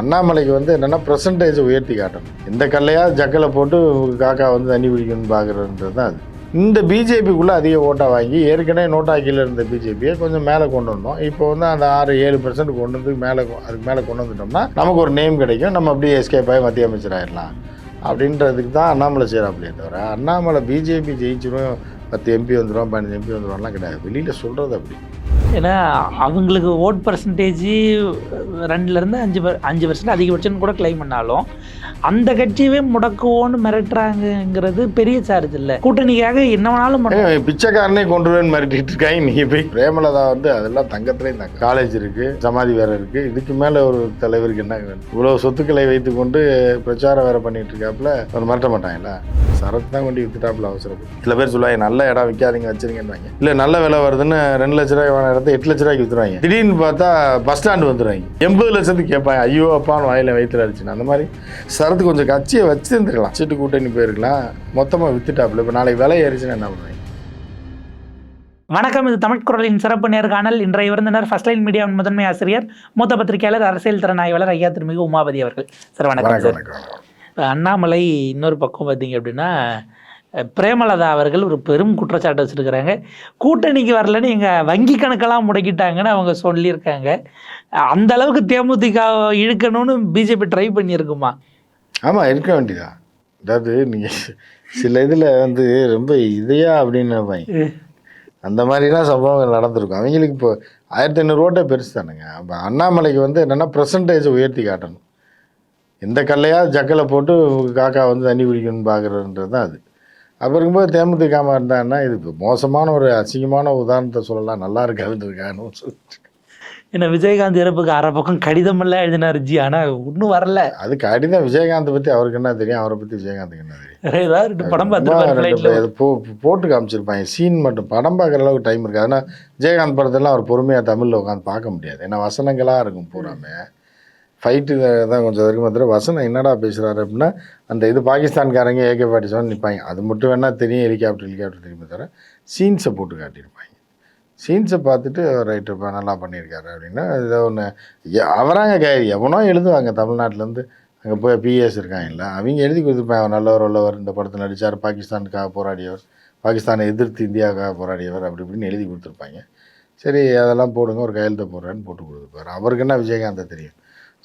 அண்ணாமலைக்கு வந்து என்னென்னா பர்சன்டேஜ் உயர்த்தி காட்டணும். இந்த கல்லையா ஜக்கில் போட்டு காக்கா வந்து தண்ணி பிடிக்கணும்னு பார்க்குறன்றது தான் அது. இந்த பிஜேபிக்குள்ளே அதிக ஓட்டாக வாங்கி ஏற்கனவே நோட்டாக்கியில் இருந்த பிஜேபியை கொஞ்சம் மேலே கொண்டு வந்தோம். இப்போ வந்து அந்த ஆறு ஏழு பர்சன்ட் கொண்டு வந்து மேலே அதுக்கு மேலே கொண்டு வந்துட்டோம்னா நமக்கு ஒரு நேம் கிடைக்கும். நம்ம அப்படியே எஸ்கேப் ஆகி மத்திய அமைச்சர் ஆயிடலாம் அப்படின்றதுக்கு தான் அண்ணாமலை செய்கிறாப்பிலே தவிர அண்ணாமலை பிஜேபி ஜெயிச்சிடும் பத்து எம்பி வந்துடும் பதினஞ்சு எம்பி வந்துடும்லாம் கிடையாது. வெளியில் சொல்கிறது அப்படி. ஏன்னா அவங்களுக்கு ஓட் பர்சன்டேஜ் ரெண்டுலேருந்து அஞ்சு அஞ்சு பர்சன்ட் அதிகபட்சம்னு கூட கிளைம் பண்ணாலும் அந்த கட்சியவே முடக்குவோன்னு மிரட்டுறாங்கங்கிறது பெரிய சார்ஜ் இல்லை. கூட்டணிக்காக என்ன வேணாலும் பிச்சைக்காரனே கொண்டு வருவேன்னு மிரட்டிட்டு இருக்காங்க. நீங்க போய் பிரேமலதா வந்து அதெல்லாம் தங்கத்திலே தங்க. காலேஜ் இருக்கு சமாதி வேற இருக்கு. இதுக்கு மேல ஒரு தலைவருக்கு என்ன வேணும்? இவ்வளவு சொத்துக்களை வைத்துக்கொண்டு பிரச்சாரம் வேற பண்ணிட்டு இருக்காப்புல அவர் மிரட்ட மாட்டாங்களா? சரத்து தான் கொண்டு வித்துட்டாப்புல அவசரப்பட்டு. சில பேர் சொல்லுவாங்க நல்ல இடம் விற்காதீங்க வச்சிருங்கன்றாங்க. இல்ல நல்ல விலை வருதுன்னு ரெண்டு லட்ச ரூபாய் இடத்த எட்டு லட்ச ரூபாய்க்கு வித்துருவாங்க. திடீர்னு பார்த்தா பஸ் ஸ்டாண்டு வந்துடுவாங்க எண்பது லட்சத்துக்கு கேட்பாங்க ஐயோ அப்பான்னு வாயில வயிற்றுல அடிச்சுன்னு. அந்த மாதிரி சரத்து கொஞ்சம் கட்சியை வச்சிருந்துருக்கலாம். சீட்டு கூட்டணி போயிருக்கலாம். மொத்தமாக வித்துட்டாப்புல. இப்போ நாளைக்கு விலை ஏறிச்சுன்னா என்ன பண்ணுவாங்க? வணக்கம் இது தமிழ் குரலின் சிறப்பு நேர்காணல். இன்றைய விருந்தினர் ஃபர்ஸ்ட் லைன் மீடியாவின் முதன்மை ஆசிரியர் மூத்த பத்திரிகையாளர் அரசியல் திறனாய்வாளர் ஐயா திருமிகு உமாபதி அவர்கள். சார் வணக்கம் சார். இப்ப அண்ணாமலை இன்னொரு பக்கம் பார்த்தீங்க அப்படின்னா பிரேமலதா அவர்கள் ஒரு பெரும் குற்றச்சாட்டு வச்சுருக்கிறாங்க. கூட்டணிக்கு வரலன்னு எங்கள் வங்கி கணக்கெல்லாம் முடக்கிட்டாங்கன்னு அவங்க சொல்லியிருக்காங்க. அந்த அளவுக்கு தேமுதிக இழுக்கணும்னு பிஜேபி ட்ரை பண்ணியிருக்குமா? ஆமாம் இருக்க வேண்டியதா? அதாவது நீங்கள் சில இதில் வந்து ரொம்ப இதையா அப்படின்னு நினைப்பாங்க அந்த மாதிரிலாம் சம்பவங்கள் நடந்திருக்கும். அவங்களுக்கு இப்போ ஆயிரத்தி ஐநூறு ஓட்டே பெருசு தானுங்க. அப்போ அண்ணாமலைக்கு வந்து என்னென்னா பர்சன்டேஜ் உயர்த்தி காட்டணும். எந்த கல்லையா ஜக்கில் போட்டு காக்கா வந்து தண்ணி குடிக்கணும்னு பார்க்குறன்றது தான் அது. அப்போ இருக்கும்போது தேமுதிகாம இருந்தாங்கன்னா இது மோசமான ஒரு அசிங்கமான உதாரணத்தை சொல்லலாம். நல்லா இருக்காதுன்றதுக்காக சொல்லிட்டு. ஏன்னா விஜயகாந்த் இறப்புக்கு அரை பக்கம் கடிதமெல்லாம் எழுதினார் ஜி ஆனால் இன்னும் வரல. அது கடிதம் விஜயகாந்தை பற்றி அவருக்கு என்ன தெரியும்? அவரை பற்றி விஜயகாந்துக்கு என்ன தெரியும்? வேற ஏதாவது ரெண்டு படம் ஃப்ளைட்டில் பே- போட்டு காமிச்சிருப்பாங்க. சீன் மட்டும் படம் பார்க்குற அளவுக்கு டைம் இருக்காது. ஆனால் விஜயகாந்த் படத்தெல்லாம் அவர் பொறுமையாக தமிழில் உட்காந்து பார்க்க முடியாது. ஏன்னா வசனங்களாக இருக்கும் பூராமே. ஃபைட்டு தான் கொஞ்சம் இருக்கும். தவிர வசனம் என்னடா பேசுகிறாரு அப்படின்னா அந்த இது பாகிஸ்தான்காரங்க ஏகே பாட்டி செவன் நிற்பாங்க அது மட்டும் வேணால் தெரியும் ஹெலிகாப்டர் ஹெலிகாப்டர் தெரியுமே தவிர சீன்ஸை போட்டு காட்டியிருப்பாங்க. சீன்ஸை பார்த்துட்டு ரைட்டு இப்போ நல்லா பண்ணியிருக்காரு அப்படின்னா இதை ஒன்று அவராங்க கே எவனோ எழுதுவாங்க தமிழ்நாட்டிலேருந்து. அங்கே போய் பிஎஸ் இருக்காங்கல்ல அவங்க எழுதி கொடுத்துருப்பாங்க அவர் நல்லவர் உள்ளவர் இந்த படத்தில் நடித்தார் பாகிஸ்தானுக்காக போராடியவர் பாகிஸ்தானை எதிர்த்து இந்தியாவுக்காக போராடியவர் அப்படி இப்படின்னு எழுதி கொடுத்துருப்பாங்க. சரி அதெல்லாம் போடுங்க ஒரு கையெழுத்து போடுறேன்னு போட்டு கொடுத்துருப்பாரு. அவருக்கு என்ன விஜயகாந்தை தெரியும்?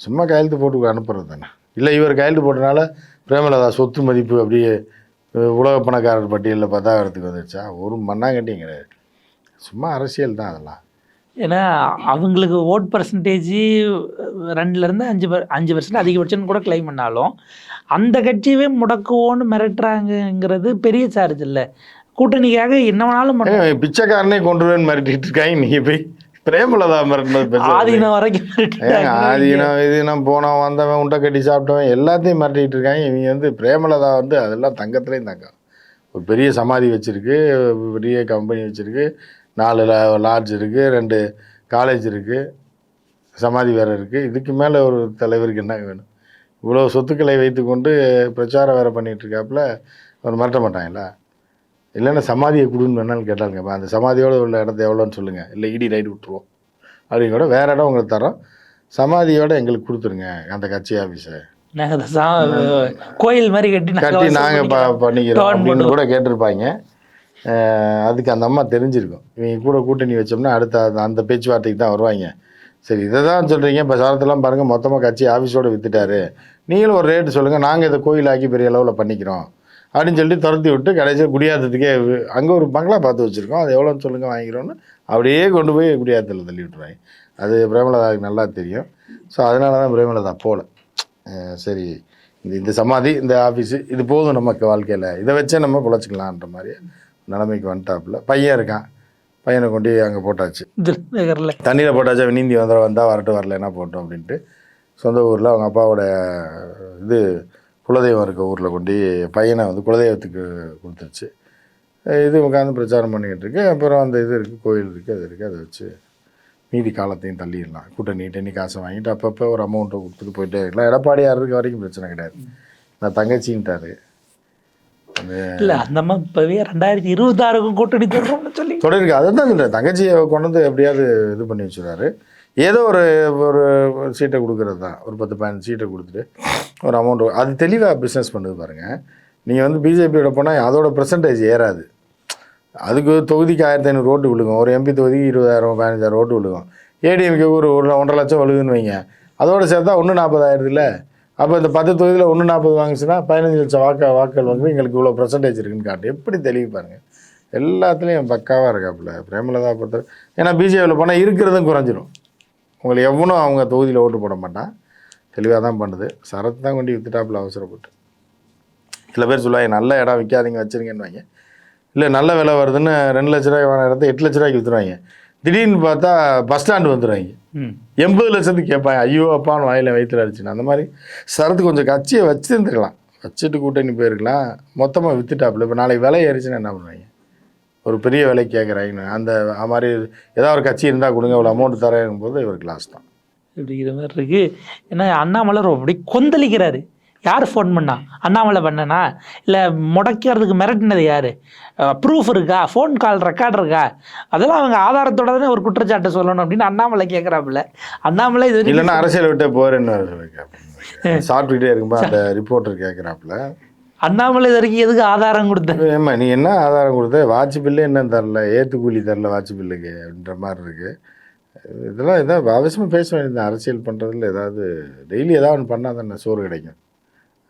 சும்மா கையெழுத்து போட்டு அனுப்புறது தானே. இல்லை இவர் கையெழுத்து போட்டனால பிரேமலதா சொத்து மதிப்பு அப்படியே உலக பணக்காரர் பட்டியலில் பத்தாயிரத்துக்கு வந்துருச்சா? ஒரு மண்ணாங்கட்டியும் கிடையாது. சும்மா அரசியல் தான் அதெல்லாம். ஏன்னா அவங்களுக்கு ஓட் பர்சன்டேஜ் ரெண்டுலேருந்து அஞ்சு per- அஞ்சு பர்சன்ட் அதிகபட்சம்னு கூட கிளைம் பண்ணாலும் அந்த கட்சியவே முடக்குவோன்னு மிரட்டுறாங்கங்கிறது பெரிய சார்ஜ் இல்லை. கூட்டணிக்காக என்ன வேணாலும் பிச்சைக்காரனே கொண்டு மிரட்டிட்டு இருக்காங்க நீங்க போய். பிரேமலதா மிரட்டினது. ஆதீனம் வரைக்கும். ஆதீனம் இது நான் போனவன் வந்தவன் உண்டை கட்டி சாப்பிட்டவன் எல்லாத்தையும் மிரட்டிட்டு இருக்காங்க. இவங்க வந்து பிரேமலதா வந்து அதெல்லாம் தங்கத்துலேயும் தங்கம். ஒரு பெரிய சமாதி வச்சிருக்கு பெரிய கம்பெனி வச்சிருக்கு. நாலு லாட்ஜ் இருக்கு ரெண்டு காலேஜ் இருக்கு சமாதி வேற இருக்கு. இதுக்கு மேலே ஒரு தலைவருக்கு என்ன வேணும்? இவ்வளோ சொத்துக்களை வைத்துக்கொண்டு பிரச்சாரம் வேற பண்ணிட்டு இருக்காப்புல அவர் மிரட்ட மாட்டாங்களா? இல்லைன்னா சமாதியை கொடுன்னு வேணாலும் கேட்டாங்க அந்த சமாதியோட உள்ள இடத்த எவ்வளோன்னு சொல்லுங்கள் இல்லை இடி ரைடு விட்டுருவோம். அப்படின்னு கூட வேறு இடம் உங்களுக்கு தரோம். சமாதியோட எங்களுக்கு கொடுத்துருங்க அந்த கட்சி ஆஃபீஸை கோயில் மாதிரி கட்டி கட்டி நாங்கள் பண்ணிக்கிறோம். அப்படின்னு. கூட கேட்டிருப்பாங்க. அதுக்கு அந்த அம்மா தெரிஞ்சிருக்கும். இவங்க கூட கூட்டணி வச்சோம்னா அடுத்த அந்த- அந்த பேச்சுவார்த்தைக்கு தான் வருவாங்க. சரி இதை தான் சொல்கிறீங்க இப்போ சாரத்தெல்லாம் பாருங்கள் மொத்தமாக கட்சி ஆஃபீஸோடு வித்துட்டாரு. நீங்களும் ஒரு ரேட்டு சொல்லுங்கள் நாங்கள் இதை கோயிலாக்கி பெரிய அளவில் பண்ணிக்கிறோம். அப்படின்னு சொல்லிட்டு துரத்தி விட்டு கடைசியில் குடியாத்தத்துக்கே அங்கே ஒரு பங்களா பார்த்து வச்சுருக்கோம். அது எவ்வளோன்னு சொல்லுங்கள் வாங்கிக்கிறோன்னு அப்படியே கொண்டு போய் குடியாத்தத்தில் தள்ளி விட்டுறாங்க அது பிரேமலதாவுக்கு நல்லா தெரியும். ஸோ அதனால தான் பிரேமலதா போகல சரி. இந்த இந்த சமாதி இந்த ஆஃபீஸு இது போதும் நமக்கு வாழ்க்கையில். இதை வச்சே நம்ம பிழைச்சிக்கலான்ற மாதிரி நிலைமைக்கு வந்துட்டாப்புல. பையன் இருக்கான். பையனை கொண்டு அங்கே போட்டாச்சு. திருநகர்ல தண்ணியில் போட்டாச்சு நீந்தி வந்தால் வந்தால் வரட்டும் வரலைன்னா போட்டோம் அப்படின்ட்டு. சொந்த ஊரில் அவங்க அப்பாவோட இது குலதெய்வம் இருக்க ஊரில் கொண்டு பையனை வந்து குலதெய்வத்துக்கு கொடுத்துருச்சு. இது உட்காந்து பிரச்சாரம் பண்ணிக்கிட்டு இருக்கு. அப்புறம் அந்த இது இருக்குது கோயில் இருக்குது அது இருக்குது அதை வச்சு மீதி காலத்தையும் தள்ளிடலாம். கூட்டணி டென்னி காசை வாங்கிட்டு அப்பப்போ ஒரு அமௌண்ட்டை கொடுத்துட்டு போயிட்டே இருக்கலாம். எடப்பாடியார் இருக்க வரைக்கும் பிரச்சனை கிடையாது. நான் தங்கச்சின்ட்டாரு. இல்ல அந்த அம்மா இப்பவே ரெண்டாயிரத்தி இருபத்தாறுக்கும் கூட்டணி தொடரும்னு சொல்லி. தொடருக்கு அதை தான் சொல்கிறேன் தங்கச்சியை கொண்டு வந்து எப்படியாவது இது பண்ணி வச்சுருவாரு ஏதோ ஒரு ஒரு சீட்டை கொடுக்கறது தான். ஒரு பத்து பதினஞ்சு சீட்டை கொடுத்துட்டு ஒரு அமௌண்ட் அது தெளிவாக பிஸ்னஸ் பண்ணுது பாருங்கள் நீங்கள் வந்து பிஜேபியோட போனால் அதோட பெர்சன்டேஜ் ஏறாது. அதுக்கு தொகுதிக்கு ஆயிரத்தி ஐநூறு ஓட்டு விழுகும். ஒரு எம்பி தொகுதிக்கு இருபதாயிரம் பதினஞ்சாயிரம் ஓட்டு விழுகும். ஏடிஎம்கே ஒரு ஒரு ஒன்றரை லட்சம் விழுகுன்னு வைங்க. அதோட சேர்த்தா ஒன்று நாற்பதாயிரத்து இல்லை. அப்போ இந்த பத்து தொகுதியில் ஒன்று நாற்பது வாங்கிச்சுன்னா பதினஞ்சு லட்சம் வாக்க வாக்குகள் வந்து எங்களுக்கு இவ்வளோ பர்சன்டேஜ் இருக்குன்னு காட்டு எப்படி தெளிவு பாருங்கள் எல்லாத்துலேயும் பக்காவாக இருக்காப்புல. பிரேமலதா பொறுத்த ஏன்னா பிஜேபியில் போனால் இருக்கிறதும் குறைஞ்சிரும். உங்களை எவனும் அவங்க தொகுதியில் ஓட்டு போட மாட்டான். தெளிவாக தான் பண்ணுது. சரத்து தான் கொண்டு வித்துட்டாப்புல அவசரப்பட்டு. சில பேர் சொல்லுவாங்க நல்ல இடம் விற்காதீங்க வச்சுருங்கன்னு வாங்க. இல்லை நல்ல விலை வருதுன்னு ரெண்டு லட்ச ரூபாய் வாங்கின இடத்த எட்டு லட்ச ரூபாய்க்கு விற்றுருவாங்க திடீர்னு பார்த்தா பஸ் ஸ்டாண்டு வந்துடுவாங்க எண்பது லட்சத்துக்கு கேட்பாங்க ஐயோ அப்பான்னு வாயில் வயிற்றுல அடிச்சுன்னு. அந்த மாதிரி சரத்து கொஞ்சம் கட்சியை வச்சுருந்துருக்கலாம். வச்சுட்டு கூட்டணி போயிருக்கலாம். மொத்தமாக வித்துட்டாப்புல. இப்போ நாளைக்கு விலை ஏறிச்சுன்னா என்ன பண்ணுவாங்க? ஒரு பெரிய விலைக்கு கேட்குறாங்க அந்த மாதிரி ஏதாவது ஒரு கட்சி இருந்தால் கொடுங்க. இவ்வளோ அமௌண்ட் தரேன் போது இவருக்கு லாஸ் தான். இப்படிங்கிற மாதிரி இருக்கு. ஏன்னா அண்ணாமலை அப்படி கொந்தளிக்கிறாரு. யார் ஃபோன் பண்ணா? அண்ணாமலை பண்ணனா? இல்லை முடக்கிறதுக்கு மிரட்டினது யார்? ப்ரூஃப் இருக்கா? ஃபோன் கால் ரெக்கார்ட் இருக்கா? அதெல்லாம் அவங்க ஆதாரத்தோட தானே ஒரு குற்றச்சாட்டை சொல்லணும் அப்படின்னு அண்ணாமலை கேட்குறாப்புல அண்ணாமலை இது இல்லைன்னா அரசியல் விட்டே போகிறேன்னு சாப்பிட்டுக்கிட்டே இருக்கும்போது அந்த ரிப்போர்ட்டர் கேட்குறாப்புல அண்ணாமலை வரைக்கும் எதுக்கு ஆதாரம் கொடுத்த ஏம்மா நீ என்ன ஆதாரம் கொடுத்த? வாட்ச் பில்லு என்ன தரல? ஏத்து கூலி தரல வாட்ச் பில்லுக்கு அப்படின்ற மாதிரி இருக்கு. இதெல்லாம் இதான் அவசியமாக பேச வேண்டியது அரசியல் பண்ணுறதுல ஏதாவது டெய்லி ஏதாவது ஒன்று பண்ணால் தானே சோறு கிடைக்கும்.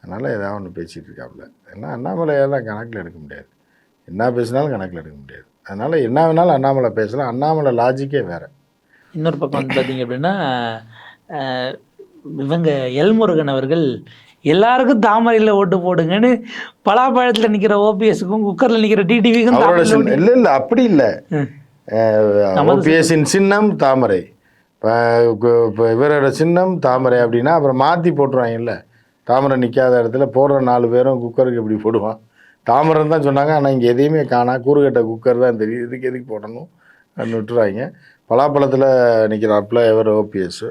அதனால் ஏதாவது ஒன்று பேசிகிட்டு இருக்காப்புல ஏன்னா அண்ணாமலையெல்லாம் கணக்கில் எடுக்க முடியாது. என்ன பேசினாலும் கணக்கில் எடுக்க முடியாது. அதனால் என்ன வேணாலும் அண்ணாமலை பேசலாம். அண்ணாமலை லாஜிக்கே வேறு. இன்னொரு பக்கம் வந்து பார்த்தீங்க அப்படின்னா இவங்க எல்முருகன் அவர்கள் எல்லாருக்கும் தாமரையில் ஓட்டு போடுங்கன்னு பலாப்பழத்தில் நிற்கிற ஓபிஎஸ்க்கும் குக்கரில் நிற்கிற டிடிவிக்கும் இல்லை இல்லை அப்படி இல்லை. ஓபிஎஸ்ஸின் சின்னம் தாமரை. இப்போ இப்போ இவரோட சின்னம் தாமரை அப்படின்னா அப்புறம் மாற்றி போட்டுருவாங்கல்ல. தாமரை நிற்காத இடத்துல போடுற நாலு பேரும் குக்கருக்கு இப்படி போடுவான். தாமரைன்னு தான் சொன்னாங்க. ஆனால் இங்கே எதையுமே காணா. கூறுகட்ட குக்கர் தான் தெரியும் இதுக்கு எதுக்கு போடணும் விட்டுருவாங்க பலாப்பழத்தில் நிற்கிறாப்புல இவர் ஓபிஎஸ்.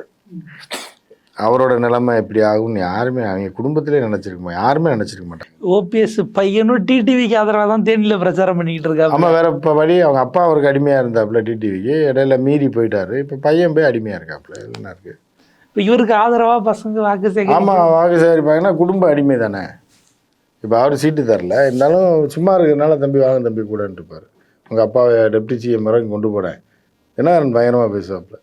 அவரோட நிலைமை எப்படி ஆகும்னு யாருமே அவங்க குடும்பத்திலே நினச்சிருக்க யாருமே நினச்சிருக்க மாட்டாங்க. ஓபிஎஸ் பையனும் டிடிவிக்கு ஆதரவாக தான் தேனியில் பிரச்சாரம் பண்ணிக்கிட்டு இருக்காங்க ஆமாம் வேற இப்போ வழி அவங்க அப்பா அவருக்கு அடிமையாக இருந்தாப்புல டிடிவிக்கு இடையில மீறி போயிட்டாரு. இப்போ பையன் போய் அடிமையாக இருக்காப்புல என்ன இருக்கு? இப்போ இவருக்கு ஆதரவாக பசங்க வாக்கு சேகரி ஆமாம் வாக்கு சேகரிப்பாங்கன்னா குடும்ப அடிமை தானே. இப்போ அவர் சீட்டு தரல. இருந்தாலும் சும்மா இருக்கிறதுனால தம்பி வாங்க தம்பி கூடன்ட்டு இருப்பார். உங்கள் அப்பாவை டெப்டி சிஎம் வரைக்கும் கொண்டு போனேன் என்ன பயங்கரமாக பேசுவாப்புல.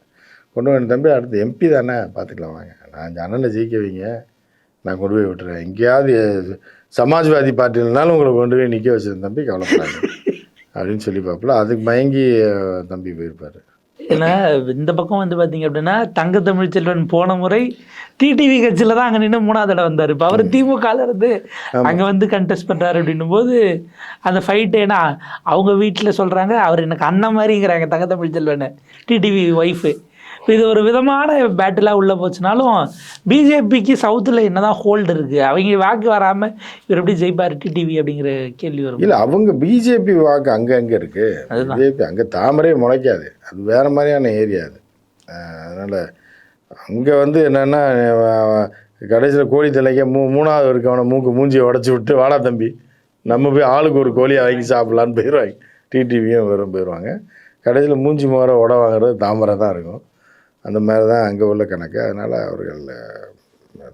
கொண்டு போன தம்பி அடுத்து எம்பி தானே. பார்த்துக்கலாம் வாங்க. நான் இந்த அண்ணனை ஜெயிக்க வைங்க. நான் கொண்டு போய் விட்டுறேன். எங்கேயாவது சமாஜ்வாதி பார்ட்டிலனாலும் உங்களை கொண்டு போய் நிற்க வச்சிருந்த தம்பி கவலைப்படாது அப்படின்னு சொல்லி பார்ப்பல அதுக்கு மயங்கி தம்பி போயிருப்பார். ஏன்னா இந்த பக்கம் வந்து பார்த்தீங்க அப்படின்னா தங்க தமிழ் செல்வன் போன முறை டிடிவி கட்சியில் தான் அங்கே நின்று மூணாவது இடம் வந்தார். இப்போ அவர் திமுகல இருந்து அங்கே வந்து கண்டெஸ்ட் பண்ணுறாரு அப்படின்னும் போது அந்த ஃபைட்டு ஏன்னா அவங்க வீட்டில் சொல்கிறாங்க அவர் எனக்கு அண்ணன் மாதிரிங்கிறாங்க தங்க தமிழ் செல்வன் டிடிவி ஒய்ஃபு இப்போ இது ஒரு விதமான பேட்டிலாக உள்ளே போச்சுனாலும் பிஜேபிக்கு சவுத்தில் என்னதான் ஹோல்டு இருக்குது அவங்க வாக்கு வராமல் இவர் எப்படி ஜெயிப்பார்? டிடிவி அப்படிங்கிற கேள்வி வரும். இல்லை அவங்க பிஜேபி வாக்கு அங்கே அங்கே இருக்கு. அதுதான். பிஜேபி அங்கே தாமரையே முளைக்காது. அது வேற மாதிரியான ஏரியா அது. அதனால அங்கே வந்து என்னென்னா கடைசியில் கோழி தலைக்க மூ மூணாவது இருக்கவனை மூக்கு மூஞ்சியை உடச்சி விட்டு வாடா தம்பி நம்ம போய் ஆளுக்கு ஒரு கோழியை வாங்கி சாப்பிட்லான்னு போயிடுவாங்க டிடிவியும் வரும் போயிடுவாங்க கடைசியில் மூஞ்சி முகர உட வாங்குறது தாமரை தான் இருக்கும். அந்த மாதிரி தான் அங்கே உள்ள கணக்கு. அதனால் அவர்கள்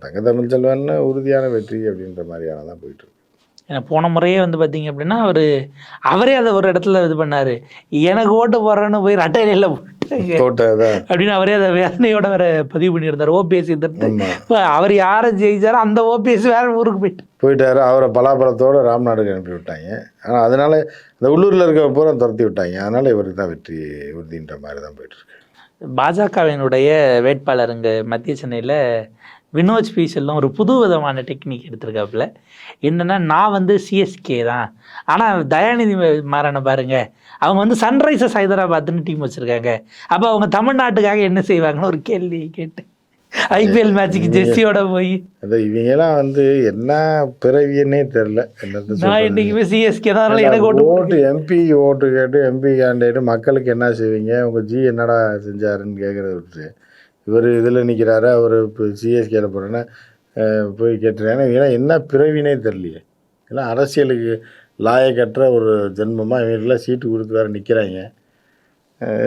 தங்க தமிழ் செல்வன்னு உறுதியான வெற்றி அப்படின்ற மாதிரியான தான் போயிட்டு ஏன்னா போன முறையே வந்து பார்த்தீங்க அப்படின்னா அவர் அவரே அதை ஒரு இடத்துல இது பண்ணார். எனக்கு ஓட்டு போடுறேன்னு போய் ரட்டையில அப்படின்னு அவரே அதை வேதனையோட வேற பதிவு பண்ணியிருந்தார் ஓபிஎஸ் எதிர்த்து அவர் யாரை ஜெயிச்சாரோ அந்த ஓபிஎஸ் வேற ஊருக்கு போயிட்டு. போயிட்டாரு அவரை பலாப்பழத்தோட ராம்நாடுக்கு அனுப்பி விட்டாங்க. ஆனால் அதனால இந்த உள்ளூரில் இருக்க பூரா துரத்தி விட்டாங்க. அதனால இவருக்கு தான் வெற்றி உறுதின்ற மாதிரி தான் போயிட்டு இருக்கு. பாஜகவினுடைய வேட்பாளர் இங்கே மத்திய சென்னையில் வினோஜ் பீசல்லாம் ஒரு புது விதமான டெக்னிக் எடுத்திருக்காப்புல. என்னென்னா நான் வந்து சிஎஸ்கே தான். ஆனால் தயாநிதி மாறனை பாருங்கள் அவங்க வந்து சன்ரைசர்ஸ் ஹைதராபாத்னு டீம் வச்சுருக்காங்க. அப்போ அவங்க தமிழ்நாட்டுக்காக என்ன செய்வாங்கன்னு ஒரு கேள்வி கேட்டு ஐபிஎல் மேட்சுக்கு ஜெர்சியோட போய். அது இவங்கெல்லாம் வந்து என்ன பிறவியன்னே தெரில நான் சொல்றது? என்னைக்குமே சிஎஸ்கே தான் எனக்கு ஓட்டு ஓட்டு எம்பி ஓட்டு கேட்டு எம்பி கேண்டிடேட் மக்களுக்கு என்ன செய்வீங்க? உங்கள் ஜி என்னடா செஞ்சாருன்னு கேட்குறத விட்டு இவர் இதில் நிற்கிறாரு அவர் இப்போ சிஎஸ்கேல போகிறேன்னா போய் கேட்டுருக்காங்க ஏன்னா என்ன பிறவினே தெரியலையே. ஏன்னா அரசியலுக்கு லாயக்கற்ற ஒரு ஜென்மமாக இவங்களுக்குலாம் சீட்டு கொடுத்து வேறு நிற்கிறாங்க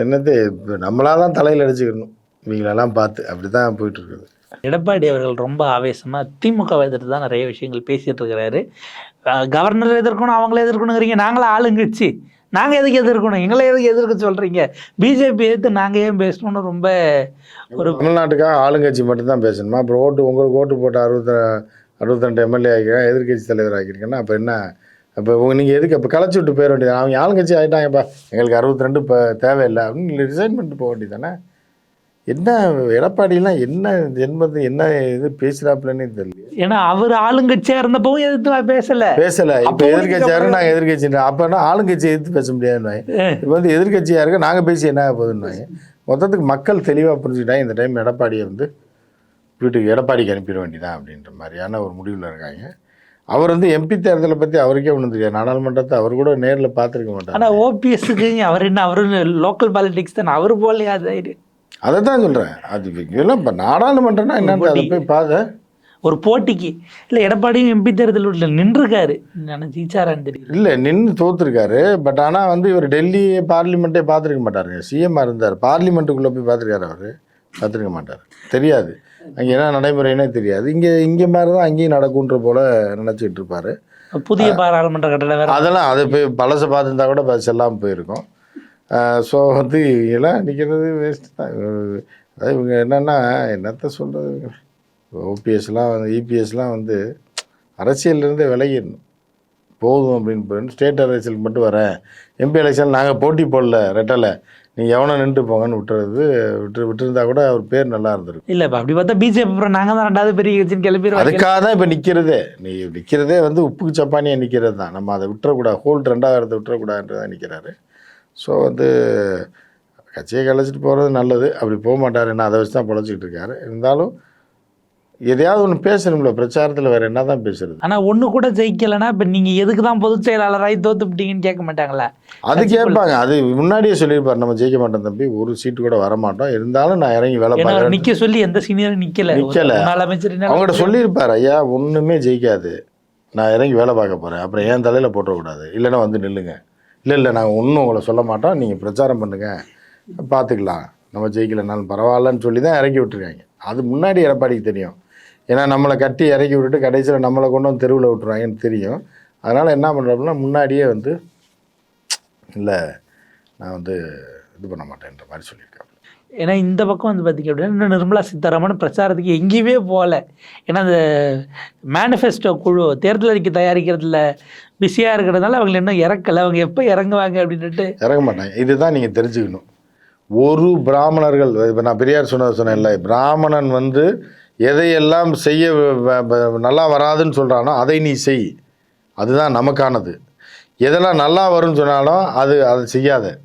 என்னது இப்போ நம்மளாக தான் தலையில் அடிச்சுக்கணும். இவங்களெல்லாம் பார்த்து அப்படி தான் போயிட்டுருக்குது. எடப்பாடி அவர்கள் ரொம்ப ஆவேசமா திமுக எதிர்த்து தான் நிறைய விஷயங்கள் பேசிட்டு இருக்கிறாரு. கவர்னர் எதிர்க்கணும் அவங்களே எதிர்க்கணுங்கிறீங்க. நாங்களே ஆளுங்கட்சி. நாங்கள் எதுக்கு எதிர்க்கணும்? எங்களை எதுக்கு எதிர்க்க சொல்கிறீங்க பிஜேபி எதிர்த்து நாங்கள் ஏன் பேசணும்னு ரொம்ப ஒரு தமிழ்நாட்டுக்காக ஆளுங்கட்சி மட்டும்தான் பேசணுமா? அப்புறம் ஓட்டு உங்களுக்கு ஓட்டு போட்டு அறுபத்தி அறுபத்திரெண்டு எம்எல்ஏ ஆகிக்கிறேன் எதிர்க்கட்சி தலைவர் ஆக்கியிருக்கேன்னா அப்போ என்ன? அப்போ நீங்கள் எதுக்கு அப்போ களைச்சி விட்டு போயிட வேண்டியது? அவங்க ஆளுங்கட்சி ஆகிட்டாங்கப்பா எங்களுக்கு அறுபத்தி ரெண்டு இப்போ தேவையில்லை அப்படின்னு ரிசைன் பண்ணிட்டு போக வேண்டியது தானே என்ன எடப்பாடிலாம் என்ன ஜென்மத்து என்ன இது பேசுகிறாப்புலன்னே தெரியல. ஏன்னா அவர் ஆளுங்கட்சியா இருந்தப்பவும் எதிர்த்து பேசல. பேசலை. இப்போ எதிர்கட்சியாரு நாங்கள் எதிர்கட்சி அப்போனா ஆளுங்கட்சி எதிர்த்து பேச முடியாதுன்னு இப்போ வந்து எதிர்கட்சியாக இருக்க நாங்கள் பேசி என்ன போகுதுன்னு மொத்தத்துக்கு மக்கள் தெளிவாக புரிஞ்சுக்கிட்டாங்க இந்த டைம் எடப்பாடியை வந்து வீட்டுக்கு எடப்பாடிக்கு அனுப்பிட வேண்டியதான் அப்படின்ற மாதிரியான ஒரு முடிவில் இருக்காங்க. அவர் வந்து எம்பி தேர்தலை பற்றி அவருக்கே ஒன்றும் தெரியாது. நாடாளுமன்றத்தை அவர் கூட நேரில் பார்த்துருக்க மாட்டார். ஆனா ஓபிஎஸ்க்கு அவர் என்ன அவரு லோக்கல் பாலிடிக்ஸ் தானே? அவர் போலையா அது அதை தான் சொல்கிறேன் அது இதெல்லாம் இப்போ நாடாளுமன்றம்னா என்னன்னு அதை போய் பார்த்த ஒரு போட்டிக்கு. இல்ல எடப்பாடியும் எம்பி தேர்தல் உள்ள நின்றுருக்காரு. நான் ஜெயிச்சாரான்னு தெரியல. இல்லை நின்று தோத்துருக்காரு. பட் ஆனால் வந்து இவர் டெல்லி பார்லிமெண்ட்டே பார்த்துருக்க மாட்டாருங்க. சிஎம்மாக இருந்தார். பார்லிமெண்ட்டுக்குள்ளே போய் பார்த்துருக்காரு அவர். பார்த்துருக்க மாட்டார். தெரியாது. அங்கே என்ன நடைமுறைன்னே தெரியாது. இங்கே இங்கே மாதிரி தான் அங்கேயும் நடக்குன்ற போல் நினச்சிக்கிட்டு இருப்பார். புதிய பாராளுமன்ற கட்டளை அதெல்லாம் அது போய் பழசை பார்த்துருந்தா கூட எல்லாம் போயிருக்கும். ஸோ வந்து இவங்கெல்லாம் நிற்கிறது வேஸ்ட் தான். அதாவது இவங்க என்னென்னா என்னத்த சொல்கிறது ஓபிஎஸ்லாம் வந்து இபிஎஸ்லாம் வந்து அரசியல்லேருந்தே விலகிடணும். போதும் அப்படின்னு ஸ்டேட் அரசியலுக்கு மட்டும் வரேன். எம்பி எலெக்ஷன் நாங்கள் போட்டி போடல ரெட்டலை நீங்கள் எவனோ நின்று போங்கன்னு விட்டுறது விட்டு விட்டுருந்தா கூட அவர் பேர் நல்லா இருந்திருக்கும். இல்ல இப்ப அப்படி பார்த்தா பிஜேபி அப்புறம் நாங்க தான் ரெண்டாவது பெரிய கட்சின்னு கிளம்பிடுவாங்க அதுக்காக தான் இப்போ நிற்கிறதே நீ நிற்கிறதே வந்து உப்புக்கு சப்பானியாக நிற்கிறது தான். நம்ம அதை விட்டுறக்கூடாது. ஹோல்ட் ரெண்டாயிரத்தை விட்டுறக்கூடாதுன்றதான் நிற்கிறாரு ஸோ வந்து கட்சியை கழிச்சிட்டு போகிறது நல்லது. அப்படி போக மாட்டார். என்ன அதை வச்சு தான் பொழைச்சிக்கிட்டு இருக்காரு. இருந்தாலும் எதையாவது ஒன்று பேசணும்ல. பிரச்சாரத்தில் வேறு என்ன தான் பேசுறது? ஆனா ஒண்ணு கூட ஜெயிக்கலைன்னா இப்ப நீங்க எதுக்கு தான் பொதுச் செயலாளராகி தோத்துப்பிட்டீங்கன்னு கேட்க மாட்டாங்களா அது கேட்பாங்க. அது முன்னாடியே சொல்லியிருப்பார். நம்ம ஜெயிக்க மாட்டோம் தம்பி. ஒரு சீட்டு கூட வர மாட்டோம் இருந்தாலும் நான் இறங்கி வேலை பார்க்குறேன் நிக்க சொல்லி எந்த சீனியரும் நிக்கல. முன்னாள் அமைச்சர் அவங்கள்ட்ட சொல்லியிருப்பார் ஐயா ஒன்றுமே ஜெயிக்காது. நான் இறங்கி வேலை பார்க்க போகிறேன் அப்புறம் என் தலையில் போட்டுறக்கூடாது. இல்லைன்னா வந்து நில்லுங்க. இல்லை இல்லை நாங்கள் ஒன்றும் உங்களை சொல்ல மாட்டோம். நீங்கள் பிரச்சாரம் பண்ணுங்கள் பார்த்துக்கலாம். நம்ம ஜெயிக்கலைனாலும் பரவாயில்லன்னு சொல்லி தான் இறக்கி விட்டுருக்காங்க. அது முன்னாடி எடப்பாடிக்கு தெரியும். ஏன்னா நம்மளை கட்டி இறக்கி விட்டுட்டு கடைசியில் நம்மளை கொண்டு வந்து தெருவில் விட்டுருவாங்கன்னு தெரியும். அதனால் என்ன பண்ணுறோம்னா முன்னாடியே வந்து இல்லை நான் வந்து இது பண்ண மாட்டேன்ற மாதிரி சொல்லியிருக்கேன் ஏன்னா இந்த பக்கம் வந்து பார்த்தீங்க அப்படின்னா இன்னும் நிர்மலா சீதாராமன் பிரச்சாரத்துக்கு எங்கேயுமே போகல. ஏன்னா அந்த மேனிஃபெஸ்டோ குழு தேர்தல் அறிக்கை தயாரிக்கிறதுல பிஸியாக இருக்கிறதுனால அவங்க இன்னும் இறக்கலை. அவங்க எப்போ இறங்குவாங்க அப்படின்ட்டு இறங்க மாட்டாங்க. இதுதான் நீங்கள் தெரிஞ்சுக்கணும். ஒரு பிராமணர்கள் இப்போ நான் பெரியார் சொன்னதை சொன்னேன்ல பிராமணன் வந்து எதையெல்லாம் செய்ய வ- நல்லா வராதுன்னு சொல்கிறானோ அதை நீ செய். அதுதான் நமக்கானது. எதெல்லாம் நல்லா வரும்னு சொன்னாலும் அது அதை செய்யாத.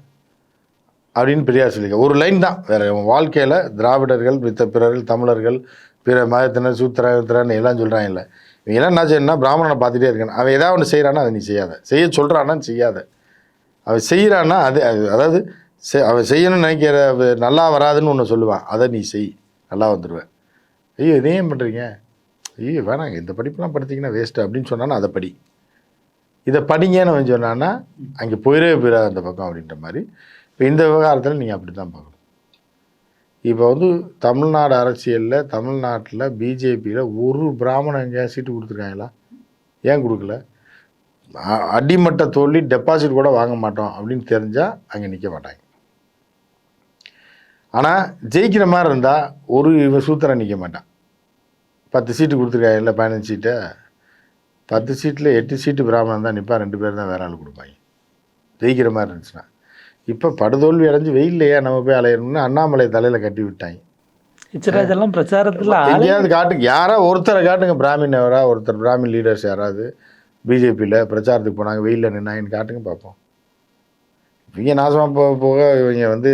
அப்படின்னு பெரியார் சொல்லிக்க. ஒரு லைன் தான். வேறு வாழ்க்கையில் திராவிடர்கள் மித்த பிறர்கள் தமிழர்கள் பிற மதத்தினர் சூத்திரத்திரன் எல்லாம் சொல்கிறாங்கல்ல இவங்கெல்லாம் என்ன செய்யணும்னா பிராமணனை பார்த்துட்டே இருக்கணும். அவன் ஏதாவது ஒன்று செய்கிறான்னா அதை நீ செய்யாத. செய்ய சொல்கிறான்னா செய்யாத. அவன் செய்கிறான்னா அது அது- அதாவது செ- அவன் செய்யணும்னு நினைக்கிற நல்லா வராதுன்னு ஒன்று சொல்லுவான். அதை நீ செய். நல்லா வந்துடுவேன் ஐயோ இதே ஏன் பண்ணுறீங்க ஐயோ வேணாங்க. இந்த படிப்புலாம் படித்தீங்கன்னா வேஸ்ட்டு அப்படின்னு சொன்னான்னா அதை படி. இதை படிங்கன்னு அவன் சொன்னான்னா அங்கே போயிடவே போயிடாது அந்த பக்கம் அப்படின்ற மாதிரி. இப்போ இந்த விவகாரத்தில் நீங்கள் அப்படி தான் பார்க்கணும். இப்போ வந்து தமிழ்நாடு அரசியலில் தமிழ்நாட்டில் பிஜேபியில் ஒரு பிராமணன் எங்கேயா சீட்டு கொடுத்துருக்காங்களா? ஏன் கொடுக்கல? அடிமட்ட தோல்வி டெபாசிட் கூட வாங்க மாட்டோம் அப்படின்னு தெரிஞ்சால் அங்கே நிற்க மாட்டாங்க. ஆனால் ஜெயிக்கிற மாதிரி இருந்தால் ஒரு இவன் சூத்திரம் நிற்க மாட்டான். பத்து சீட்டு கொடுத்துருக்காங்க இல்லை பதினஞ்சு சீட்டை. பத்து சீட்டில் எட்டு சீட்டு பிராமணன் தான் நிற்பா ரெண்டு பேர் தான் வேற ஆள் கொடுப்பாங்க. ஜெயிக்கிற மாதிரி இருந்துச்சுன்னா. இப்போ படுதோல்வி அடைஞ்சு வெயில்லையே நம்ம போய் அலையணும்னு அண்ணாமலை தலையில் கட்டி விட்டாங்க. இச்சராஜ் எல்லாம் பிரச்சாரத்தில் எங்கேயாவது காட்டுங்க யாரா ஒருத்தரை காட்டுங்க. பிராமின் யாரா? ஒருத்தர் பிராமின் லீடர்ஸ் யாராவது பிஜேபியில் பிரச்சாரத்துக்கு போனாங்க. வெயிலில் நின்னாங்கன்னு காட்டுங்க பார்ப்போம். இவங்க நாசமாக போக போக இவங்க வந்து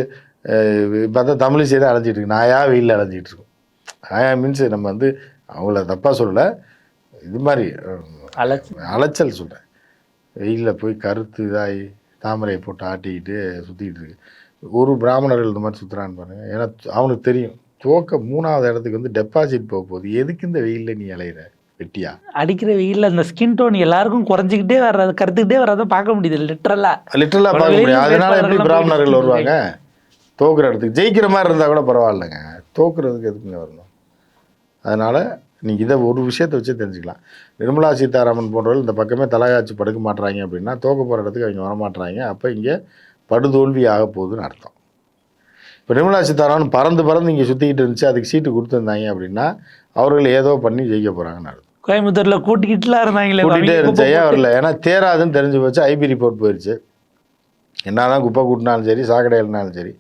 பார்த்தா தமிழிசை தான் அலைஞ்சிட்டு இருக்கு. நாயா வெயிலில் அலைஞ்சிட்டு இருக்கும். மீன்ஸ் நம்ம வந்து அவங்கள தப்பாக சொல்லலை. இது மாதிரி அலைச்சல். சொல்கிறேன் வெயிலில் போய் கருத்து இதாகி தாமரையை போட்டு ஆட்டிக்கிட்டு சுற்றிக்கிட்டு இருக்கு. ஒரு பிராமணர்கள் இந்த மாதிரி சுற்றுறான்னு பாருங்க. ஏன்னா அவனுக்கு தெரியும். துவக்க மூணாவது இடத்துக்கு வந்து டெபாசிட் போக போகுது. எதுக்கு இந்த வெயிலில் நீ அலையிற? வெட்டியா? அடிக்கிற வெயில்ல அந்த ஸ்கின் டோன் எல்லாருக்கும் குறைஞ்சிக்கிட்டே வர்றது கருத்துக்கிட்டே வர்றதை பார்க்க முடியுது லிட்டரலா லிட்டரலாக பார்க்க முடியாது அதனால எப்படி பிராமணர்கள் வருவாங்க? தோக்குற இடத்துக்கு. ஜெயிக்கிற மாதிரி இருந்தால் கூட பரவாயில்லைங்க. தோக்குறதுக்கு எதுக்குங்க வரணும்? அதனால் நீங்கள் இதை ஒரு விஷயத்தை வச்சு தெரிஞ்சுக்கலாம். நிர்மலா சீதாராமன் போன்றவர்கள் இந்த பக்கமே தலைகாட்சி படுக்க மாட்றாங்க அப்படின்னா தோக்க போகிற இடத்துக்கு அவங்க வரமாட்றாங்க அப்போ இங்கே படுதோல்வி ஆக போகுதுன்னு அர்த்தம். இப்போ நிர்மலா சீதாராமன் பறந்து பறந்து இங்கே சுற்றிக்கிட்டு இருந்துச்சு அதுக்கு சீட்டு கொடுத்துருந்தாங்க அப்படின்னா அவர்கள் ஏதோ பண்ணி ஜெயிக்க போகிறாங்கன்னு அர்த்தம். கோயம்புத்தூர்ல கூட்டிக்கிட்டுலாம் இருந்தாங்களே கூட்டிகிட்டே இருந்துச்சு. வரல ஏன்னா தேராதுன்னு தெரிஞ்சு போச்சு ஐபி ரிப்போர்ட் போயிடுச்சு என்னதான் குப்பை கூட்டினாலும் சரி சாக்கடை எழுனாலும் சரி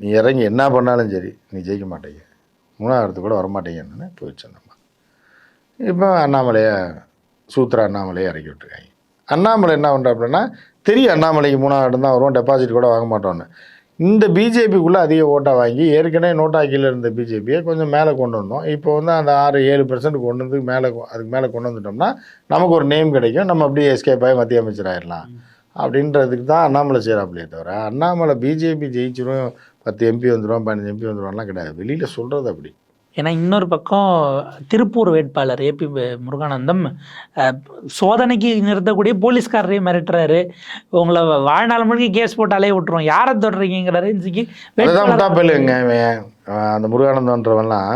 நீ இறங்கி என்ன பண்ணாலும் சரி நீ ஜெயிக்க மாட்டீங்க. மூணாவது கூட வரமாட்டீங்கன்னு போயிடுச்சு நம்ம. இப்போ அண்ணாமலையை சூத்திர அண்ணாமலையை இறக்கி விட்டுருக்காங்க. அண்ணாமலை என்ன பண்ணுறாப்புலன்னா தெரியும் அண்ணாமலைக்கு மூணாவது இடம் தான் வரும் டெபாசிட் கூட வாங்க மாட்டோன்னு இந்த பிஜேபிக்குள்ளே அதிக ஓட்டை வாங்கி ஏற்கனவே நோட்டாக்கியில் இருந்த பிஜேபியை கொஞ்சம் மேலே கொண்டு வந்தோம். இப்போ வந்து அந்த ஆறு ஏழு பர்சன்ட் கொண்டு வந்து மேலே அதுக்கு மேலே கொண்டு வந்துட்டோம்னா நமக்கு ஒரு நேம் கிடைக்கும். நம்ம அப்படியே எஸ்கேப் ஆகி மத்திய அமைச்சர் ஆயிடலாம் அப்படின்றதுக்கு தான் அண்ணாமலை செய்கிறாப்புலையே தவிர அண்ணாமலை பிஜேபி ஜெயிச்சிரும் பத்து எம்பி வந்துடும் பதினஞ்சு எம்பி வந்துடும்லாம் கிடையாது. வெளியில் சொல்கிறது அப்படி. ஏன்னா இன்னொரு பக்கம் திருப்பூர் வேட்பாளர் ஏபி முருகானந்தம் சோதனைக்கு நிறுத்தக்கூடிய போலீஸ்காரரையும் மிரட்டுறாரு. உங்களை வாழ்நாள் முழுக்க கேஸ் போட்டாலே விட்டுருவோம். யாரை இவன் அஹ் அந்த முருகானந்தன்றவன்லாம்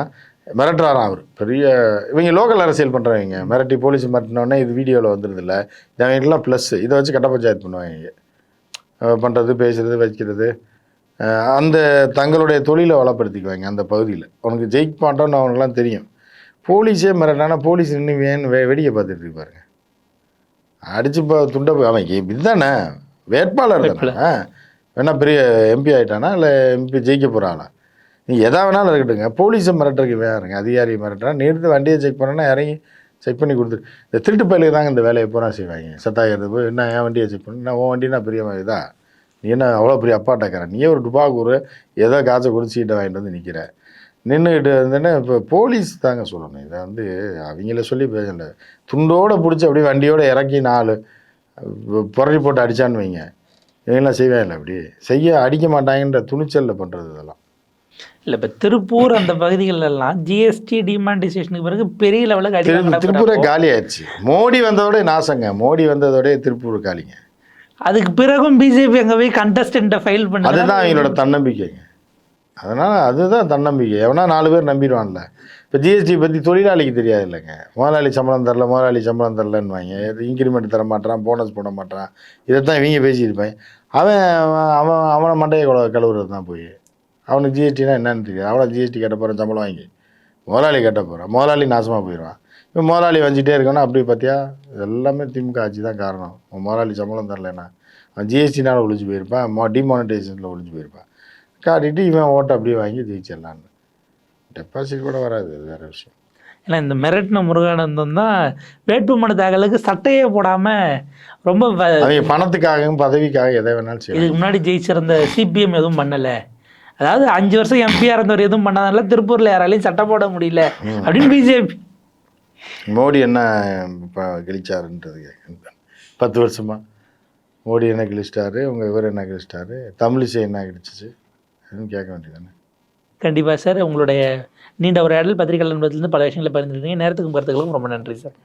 மிரட்டுறாராம் அவர். பெரிய இவங்க லோக்கல் அரசியல் பண்ணுறவங்க மிரட்டி போலீஸ் மிரட்டினோடனே இது வீடியோவில் வந்துடுது இல்லை இவங்களுக்குலாம் ப்ளஸ் இதை வச்சு கட்ட பஞ்சாயத்து பண்ணுவாங்க பண்ணுறது பேசுறது வைக்கிறது. அந்த தங்களுடைய தொழிலை வளப்படுத்திக்குவாங்க அந்த பகுதியில். உனக்கு ஜெயிக்க மாட்டோன்னு அவனுக்குலாம் தெரியும். போலீஸே மிரட்டானா போலீஸ் நின்று வேன் வெ வெடியை பார்த்துட்டு இருப்பாருங்க அடிச்சு இப்போ துண்டை போய் அவன் இதுதானே? வேட்பாளர் தானே? வேணா பெரிய எம்பி ஆயிட்டானா? இல்லை எம்பி ஜெயிக்க போகிறாளா நீ எதா வேணாலும் இருக்கட்டுங்க போலீஸை மிரட்டுறதுக்கு வேறுங்க அதிகாரி மிரட்டுறா நிறுத்து வண்டியை செக் பண்ணனா இறங்கி செக் பண்ணி கொடுத்துரு. இந்த திருட்டு பயிலுக்கு தாங்க இந்த வேலையை பூரா செய்வாங்க. சத்தாகிறது போய் என்ன என் வண்டியை செக் பண்ணி? நான் உன் வண்டினா பெரிய இதா? நீ என்ன அவ்வளோ பெரிய அப்பாட்டக்கார நீயே ஒரு டுபாக்கூர் ஏதோ காய்ச்ச கொடுத்து சீட்டை வாங்கிட்டு வந்து நிற்கிற நின்றுக்கிட்டு இருந்தேன்னா இப்போ போலீஸ் தாங்க சொல்லணும். இதை வந்து அவங்கள சொல்லி பேசல துண்டோடு பிடிச்சி அப்படியே வண்டியோட இறக்கி நாலு புரட்டி போட்டு அடிச்சான்னு வைங்க. இவங்கெல்லாம் செய்வாங்கல்ல அப்படி? செய்ய அடிக்க மாட்டாங்கன்ற துணிச்சலில் பண்ணுறது இதெல்லாம். இல்லை இப்போ திருப்பூர் அந்த பகுதிகள் எல்லாம் ஜிஎஸ்டி டிமானிட்டைசேஷனுக்கு பிறகு பெரிய லெவலுக்கு திருப்பூரே காலி ஆயிடுச்சு மோடி வந்ததோட நாசங்க. மோடி வந்ததோட திருப்பூர் காலிங்க. அதுக்கு பிறகும் பிஜேபி அங்கே போய் கண்டஸ்டன்ட்டை ஃபைல் பண்ணி அதுதான் அவங்களோட தன்னம்பிக்கைங்க அதனால் அதுதான் தன்னம்பிக்கை. எவனா நாலு பேர் நம்பிடுவான்ல. இப்போ ஜிஎஸ்டி பற்றி தொழிலாளிக்கு தெரியாது இல்லைங்க. முதலாளி சம்பளம் தரல முதலாளி சம்பளம் தரலன்னு வாங்க இன்க்ரிமெண்ட் தர மாட்டான் போனஸ் போட மாட்டான் இதைத்தான் இவங்க பேசியிருப்பேன் அவன் அவன் அவனை மண்டையை குழ கழுவுறது தான் போய். அவனுக்கு ஜிஎஸ்டினா என்னன்னு தெரியாது. அவனை ஜிஎஸ்டி கட்ட போகிறான் சம்பளம் வாங்கி. முதலாளி கட்ட போகிறான் முதலாளி நாசமாக போயிடுவான். இப்போ முதலாளி வந்துட்டே இருக்கானா? அப்படி பார்த்தியா எல்லாமே திமுக ஆட்சி தான் காரணம் முதலாளி சம்பளம் தரலைன்னா. அவன் ஜிஎஸ்டினால் ஒழிச்சு போயிருப்பான். மோ டிமானிட்டைசேஷனில் ஒழிச்சு போயிருப்பான். காட்டிட்டு இவன் ஓட்டை அப்படியே வாங்கி ஜெயிச்சிடலான்னு. டெபாசிட் கூட வராது. அது வேறு விஷயம். ஏன்னா இந்த மிரட்டின முருகானந்தம் தான் வேட்புமனு தாக்கலுக்கு சட்டையே போடாமல் ரொம்ப பணத்துக்காகவும் பதவிக்காக எதை வேணாலும் செய்யலாம். இதுக்கு முன்னாடி ஜெயிச்சிருந்த சிபிஎம் எதுவும் பண்ணலை. அதாவது அஞ்சு வருஷம் எம்பியாக இருந்தவர் எதுவும் பண்ணாதனால திருப்பூரில் யாராலையும் சட்டை போட முடியல. அப்படின்னு பிஜேபி மோடி என்ன இப்போ கிழிச்சாருன்றது கேட்குறேன் பத்து வருஷமா. மோடி என்ன கிழிச்சிட்டாரு உங்கள் இவர் என்ன கிழிச்சிட்டாரு தமிழிசை என்ன கிழிச்சிச்சு அதுவும் கேட்க வேண்டியதானே கண்டிப்பாக சார். உங்களுடைய நீண்ட உரையாடல் பத்திரிகை நண்பத்திலிருந்து பல விஷயங்களை பகிர்ந்துருந்தீங்க. நேரத்துக்கும் கருத்துக்களுக்கும் ரொம்ப நன்றி சார்.